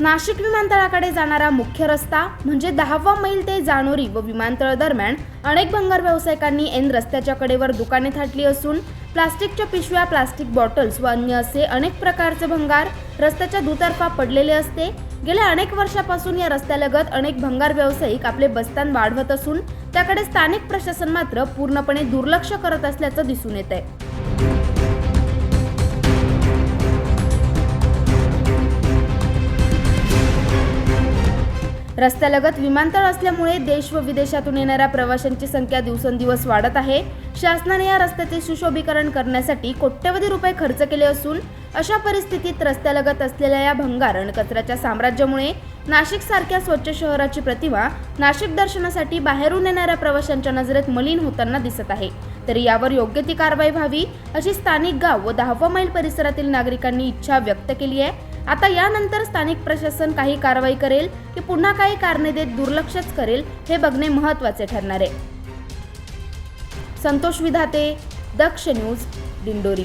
नाशिक विमानतळाकडे जाणारा मुख्य रस्ता म्हणजे दहावा मैल ते जानोरी व विमानतळ दरम्यान अनेक भंगार व्यावसायिकांनी एन रस्त्याच्या कडेवर दुकाने थाटली असून प्लास्टिकच्या पिशव्या प्लास्टिक बॉटल्स व अन्य असे अनेक प्रकारचे भंगार रस्त्याच्या दुतर्फा पडलेले असते. गेल्या अनेक वर्षापासून या रस्त्यालगत अनेक भंगार व्यावसायिक आपले बस्तान वाढवत असून त्याकडे स्थानिक प्रशासन मात्र पूर्णपणे दुर्लक्ष करत असल्याचं दिसून येत आहे रस्त्यालगत विमानतळ असल्यामुळे देश व विदेशातून येणाऱ्या प्रवाशांची संख्या दिवसेंदिवस वाढत आहे. शासनाने या रस्त्याचे सुशोभीकरण करण्यासाठी कोट्यवधी रुपये खर्च केले असून अशा परिस्थितीत रस्त्यालगत असलेल्या या भंगार आणि कचऱ्याच्या साम्राज्यामुळे नाशिक सारख्या स्वच्छ शहराची प्रतिमा नाशिक दर्शनासाठी बाहेरून येणाऱ्या प्रवाशांच्या नजरेत मलिन होताना दिसत आहे. तरी यावर योग्य ती कारवाई व्हावी अशी स्थानिक गाव व दहावा मैल परिसरातील नागरिकांनी इच्छा व्यक्त केली आहे. आता यानंतर स्थानिक प्रशासन काही कारवाई करेल की पुन्हा काही कारणे देत दुर्लक्षच करेल हे बघणे महत्त्वाचे ठरणार आहे. संतोष विधाते दक्ष न्यूज दिंडोरी.